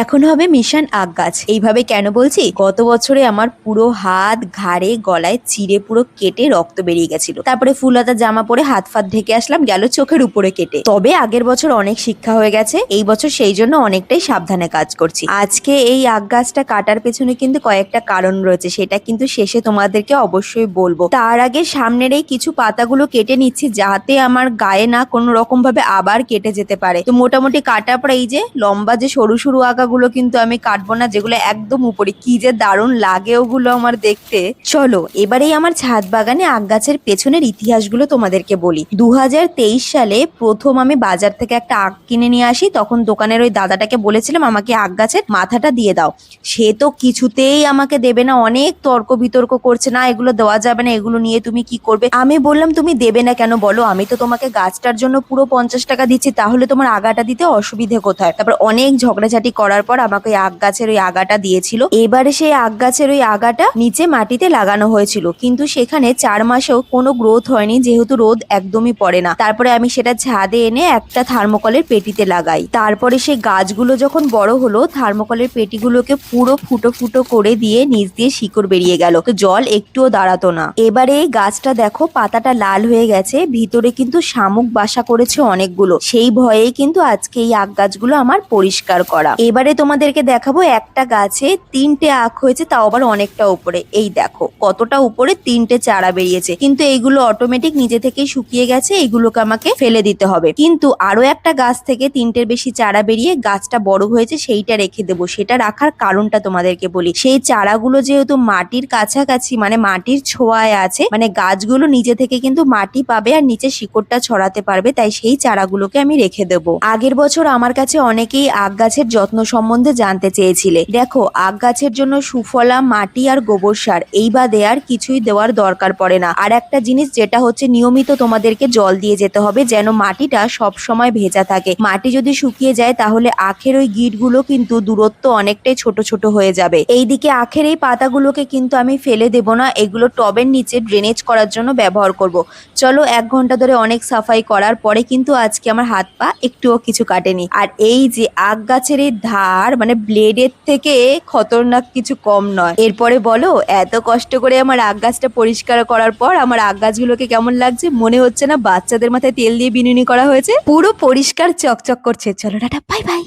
এখন হবে মিশন আগ গাছ এইভাবে কেন বলছি? গত বছরে আমার পুরো হাত, ঘাড়ে, গলায় চিড়ে পুরো কেটে রক্ত বেরিয়ে গেছিল। তারপরে ফুলহাতা জামা পরে হাত ফাত ঢেকে আসলাম, গেল চোখের উপরে কেটে। তবে আগের বছর অনেক শিক্ষা হয়ে গেছে, এই বছর সেই জন্য অনেকটাই সাবধানে কাজ করছি। আজকে এই আগ গাছটা কাটার পেছনে কিন্তু কয়েকটা কারণ রয়েছে, সেটা কিন্তু শেষে তোমাদেরকে অবশ্যই বলব। তার আগে সামনের এই কিছু পাতাগুলো কেটে নিচ্ছি, যাতে আমার গায়ে না কোনো রকম ভাবে আবার কেটে যেতে পারে। তো মোটামুটি কাটার পর এই যে লম্বা যে সরু সরু আগাগুলো কিন্তু আমি কাটবো না, যেগুলো একদম উপরে। কি যে দারুণ লাগে ওগুলো আমার দেখতে। চলো, এবারেই আমার ছাদ বাগানে আগ গাছের পেছনের ইতিহাসগুলো তোমাদেরকে বলি। দু হাজার তেইশ সালে প্রথম আমি বাজার থেকে একটা আগ কিনে নিয়ে আসি, তখন দোকানের ওই দাদাটাকে বলেছিলাম, আমাকে আগ গাছের মাথাটা দিয়ে দাও। সে তো কিছুতেই আমাকে দেবে না, অনেক তর্ক বিতর্ক করছে, না, এগুলো দেওয়া যাবে না, এগুলো নিয়ে তুমি কি করবে? আমি বললাম, তুমি দেবে না কেন বলো? আমি তো তোমাকে গাছটার জন্য পুরো পঞ্চাশ টাকা দিচ্ছি, তাহলে তোমার আগাটা দিতে অসুবিধে কোথায়? তারপর অনেক ঝগড়াঝাটি করার পর আমাকে ওই আগ গাছের ওই আগাটা দিয়েছিল। এবারে সেই আগ গাছের ওই আগাটা নিচে মাটিতে লাগানো হয়েছিল। কিন্তু সেখানে চার মাসেও কোনো গ্রোথ হয়নি, যেহেতু রোদ একদমই পড়ে না। তারপরে আমি সেটা ছাদে এনে একটা থার্মোকলের পেটিতে লাগাই। তারপরে সেই গাছগুলো যখন বড় হলো, থার্মোকলের পেটিগুলোকে পুরো ফুটো ফুটো করে দিয়ে নিচ দিয়ে শিকড় বেরিয়ে গেল। তো জল একটুও দাঁড়াতো না। এবারে এই গাছটা দেখো, পাতাটা লাল হয়ে গেছে। ভিতরে কিন্তু শামুক বাসা করেছে অনেকগুলো। সেই ভয়েই কিন্তু আজকে এই আখ গাছগুলো আমার পরিষ্কার করা। এবারে তোমাদেরকে দেখাবো একটা গাছে তিনটে আখ হয়েছে, তাও আবার অনেকটা উপরে। এই দেখো, কতটা উপরে তিনটে চারা বেরিয়েছে। কিন্তু এইগুলো অটোমেটিক নিজে থেকেই শুকিয়ে গেছে, এইগুলোকে আমাকে ফেলে দিতে হবে। কিন্তু আরও একটা গাছ থেকে তিনটের বেশি চারা বেরিয়ে গাছটা বড় হয়েছে, সেইটা রেখে দেবো। সেটা রাখার কারণটা তোমাদেরকে বলি। সেই চারাগুলো যেহেতু মাটির কাছাকাছি মানে মাটির ছোঁয়ায় আছে মানে গাছগুলো নিজে থেকে কিন্তু মাটি পাবে আর নিচে শিকড়টা ছড়াতে পারবে, তাই সেই চারাগুলোকে আমি রেখে দেবো। আগের বছর আমার কাছে অনেকেই আগ গাছের যত্ন সম্বন্ধে জানতে চেয়েছিলে। দেখো আগ গাছের জন্য সুফলা, মাটি আর গোবর সার, এই বাদে আর কিছুই দেওয়ার দরকার পড়ে না। আর একটা জিনিস যেটা হচ্ছে নিয়মিত তোমাদেরকে জল দিয়ে যেতে হবে, যেন মাটিটা সব সময় ভেজা থাকে। মাটি যদি শুকিয়ে যায়, তাহলে আখের ওই গিটগুলো কিন্তু দূরত্ব অনেকটাই ছোট ছোট হয়ে যাবে। এইদিকে আখের এই পাতাগুলোকে কিন্তু আমি ফেলে দেব না, এগুলো টবের নিচে ড্রেনেজ করার জন্য ব্যবহার করব। চলো, এক ঘণ্টা ধরে অনেক সাফাই করার পরে কিন্তু আজকে আমার হাত পা একটুও কিছু কাটেনি। আর এই যে আগ গাছের এই ধার মানে ব্লেডের থেকে খতরনাক কিছু কম নয়। এরপরে বলো, এত কষ্ট করে আমার আগ গাছটা পরিষ্কার করার পর আমার আগ গাছগুলোকে কেমন লাগছে মনে হচ্ছে না? বাচ্চাদের মাথায় তেল দিয়ে বিনুনি করা হয়েছে। পুরো পরিষ্কার চকচক করছে। চলো টাটা বাই বাই